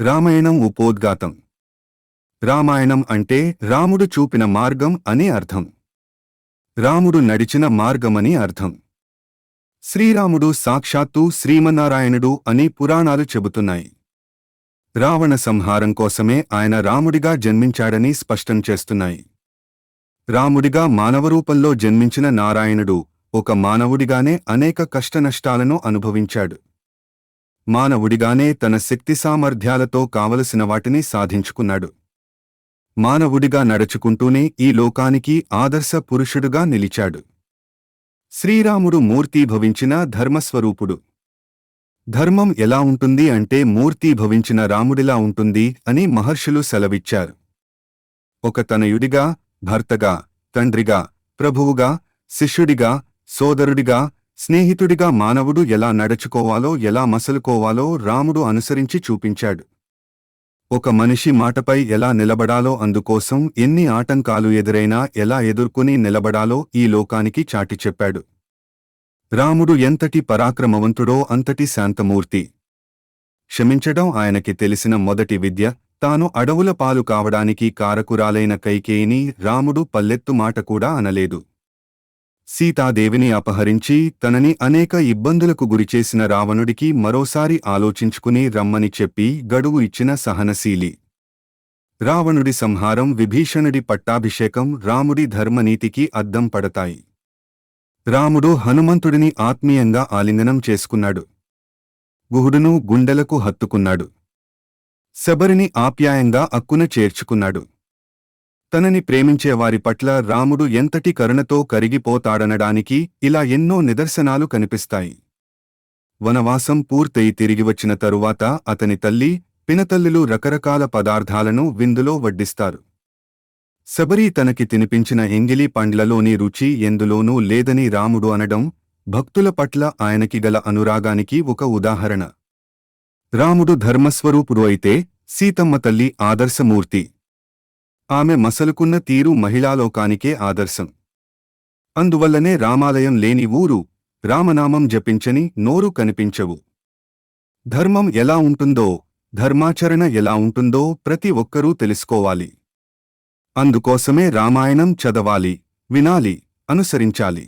రామాయణం ఉపోద్ఘాతం. రామాయణం అంటే రాముడు చూపిన మార్గం అని అర్థం. రాముడు నడిచిన మార్గమని అర్థం. శ్రీరాముడు సాక్షాత్తు శ్రీమన్నారాయణుడు అని పురాణాలు చెబుతున్నాయి. రావణ సంహారం కోసమే ఆయన రాముడిగా జన్మించాడని స్పష్టం చేస్తున్నాయి. రాముడిగా మానవరూపంలో జన్మించిన నారాయణుడు ఒక మానవుడిగానే అనేక కష్టనష్టాలను అనుభవించాడు. మానవుడిగానే తన శక్తి సామర్థ్యాలతో కావలసిన వాటిని సాధించుకున్నాడు. మానవుడిగా నడుచుకుంటూనే ఈ లోకానికి ఆదర్శ పురుషుడుగా నిలిచాడు. శ్రీరాముడు మూర్తీభవించిన ధర్మస్వరూపుడు. ధర్మం ఎలా ఉంటుంది అంటే మూర్తీభవించిన రాముడిలా ఉంటుంది అని మహర్షులు సెలవిచ్చారు. ఒక తనయుడిగా భర్తగా తండ్రిగా ప్రభువుగా శిష్యుడిగా సోదరుడిగా స్నేహితుడిగా మానవుడు ఎలా నడుచుకోవాలో ఎలా మసలుకోవాలో రాముడు అనుసరించి చూపించాడు. ఒక మనిషి మాటపై ఎలా నిలబడాలో అందుకోసం ఎన్ని ఆటంకాలు ఎదురైనా ఎలా ఎదుర్కొని నిలబడాలో ఈ లోకానికి చాటి చెప్పాడు. రాముడు ఎంతటి పరాక్రమవంతుడో అంతటి శాంతమూర్తి. క్షమించడం ఆయనకి తెలిసిన మొదటి విద్య తాను అడవుల పాలు కావడానికి కారకురాలైన కైకేయిని రాముడు పల్లెత్తు మాట కూడా అనలేదు. సీతాదేవిని అపహరించి తనని అనేక ఇబ్బందులకు గురిచేసిన రావణుడికి మరోసారి ఆలోచించుకుని రమ్మని చెప్పి గడువు ఇచ్చిన సహనశీలి. రావణుడి సంహారం విభీషణుడి పట్టాభిషేకం రాముడి ధర్మనీతికి అద్దం పడతాయి. రాముడు హనుమంతుడిని ఆత్మీయంగా ఆలింగనం చేసుకున్నాడు. గుహుడును గుండెలకు హత్తుకున్నాడు. శబరిని ఆప్యాయంగా అక్కున చేర్చుకున్నాడు. తనని ప్రేమించేవారి పట్ల రాముడు ఎంతటి కరుణతో కరిగిపోతాడనడానికి ఇలా ఎన్నో నిదర్శనాలు కనిపిస్తాయి. వనవాసం పూర్తయి తిరిగివచ్చిన తరువాత అతని తల్లి పినతల్లులు రకరకాల పదార్థాలను విందులో వడ్డిస్తారు. శబరి తనకి తినిపించిన ఎంగిలి పండ్లలోని రుచి ఎందులోనూ లేదని రాముడు అనడం భక్తుల పట్ల ఆయనకి గల అనురాగానికి ఒక ఉదాహరణ. రాముడు ధర్మస్వరూపుడు అయితే సీతమ్మ తల్లి ఆదర్శమూర్తి. ఆమె మసలుకున్న తీరు మహిళాలోకానికే ఆదర్శం. అందువల్లనే రామాలయం లేని ఊరు రామనామం జపించని నోరు కనిపించవు. ధర్మం ఎలా ఉంటుందో ధర్మాచరణ ఎలా ఉంటుందో ప్రతి ఒక్కరూ తెలుసుకోవాలి. అందుకోసమే రామాయణం చదవాలి వినాలి అనుసరించాలి.